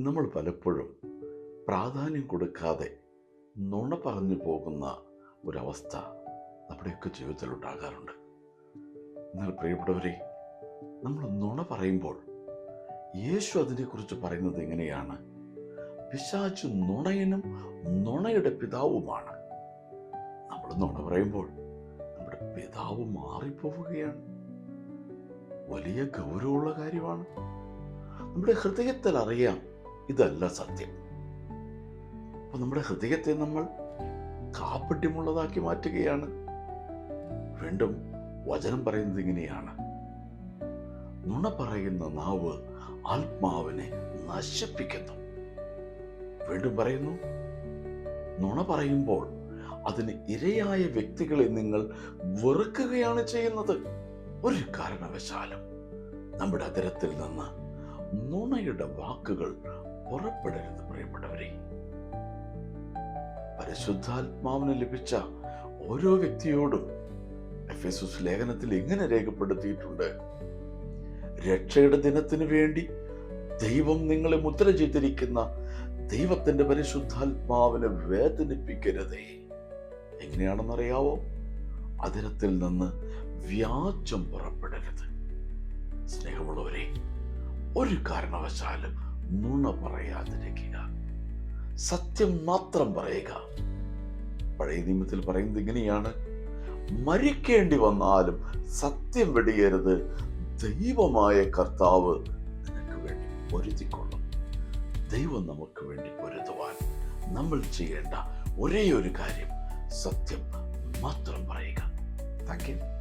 നമ്മൾ പലപ്പോഴും പ്രാധാന്യം കൊടുക്കാതെ നുണ പറഞ്ഞു പോകുന്ന ഒരവസ്ഥ നമ്മുടെയൊക്കെ ജീവിതത്തിൽ ഉണ്ടാകാറുണ്ട്. എന്നാൽ പ്രിയപ്പെട്ടവരെ നമ്മൾ നുണ പറയുമ്പോൾ യേശു അതിനെക്കുറിച്ച് പറയുന്നത് എങ്ങനെയാണ്? പിശാചു നുണയനും നുണയുടെ പിതാവുമാണ്. നമ്മൾ നുണ പറയുമ്പോൾ നമ്മുടെ പിതാവ് മാറിപ്പോവുകയാണ്. വലിയ ഗൗരവമുള്ള കാര്യമാണ്. നമ്മുടെ ഹൃദയത്തിൽ അറിയാം ഇതല്ല സത്യം. അപ്പൊ നമ്മുടെ ഹൃദയത്തെ നമ്മൾ കാപ്പട്യമുള്ളതാക്കി മാറ്റുകയാണ്. വീണ്ടും വചനം പറയുന്നത് ഇങ്ങനെയാണ്. നുണ പറയുന്ന നാവ് ആത്മാവിനെ നശിപ്പിക്കുന്നു. വീണ്ടും പറയുന്നു നുണ പറയുമ്പോൾ അതിന് ഇരയായ വ്യക്തികളെ നിങ്ങൾ വെറുക്കുകയാണ് ചെയ്യുന്നത്. ഒരു കാരണവശാലും നമ്മുടെ അതിരത്തിൽ നിന്ന് നുണയുടെ വാക്കുകൾ പുറപ്പെടരുത് പ്രിയപ്പെട്ടവരെ. പരിശുദ്ധാത്മാവിന് ലഭിച്ച ഓരോ വ്യക്തിയോടും എഫ് എസ് ലേഖനത്തിൽ ഇങ്ങനെ രേഖപ്പെടുത്തിയിട്ടുണ്ട്? രക്ഷയുടെ ദിനത്തിന് വേണ്ടി ദൈവം നിങ്ങളെ മുദ്ര ചെയ്തിരിക്കുന്ന ദൈവത്തിന്റെ പരിശുദ്ധാത്മാവിനെ വേദനിപ്പിക്കരുതേ. എങ്ങനെയാണെന്നറിയാവോ? അതിരത്തിൽ നിന്ന് വ്യാജം പുറപ്പെടരുത്. സ്നേഹമുള്ളവരെ ഒരു കാരണവശാലും നുണ പറയാതിരിക്കുക സത്യം മാത്രം പറയുക. പഴയ നിയമത്തിൽ പറയുന്നത് ഇങ്ങനെയാണ്. മരിക്കേണ്ടി വന്നാലും സത്യം വെടിയരുത്. ദൈവമായ കർത്താവ് നിനക്ക് വേണ്ടി പൊരുതിക്കൊള്ളും. ദൈവം നമുക്ക് വേണ്ടി പൊരുതുവാൻ നമ്മൾ ചെയ്യേണ്ട ഒരേ ഒരു കാര്യം സത്യം മാത്രം പറയുക. Thank you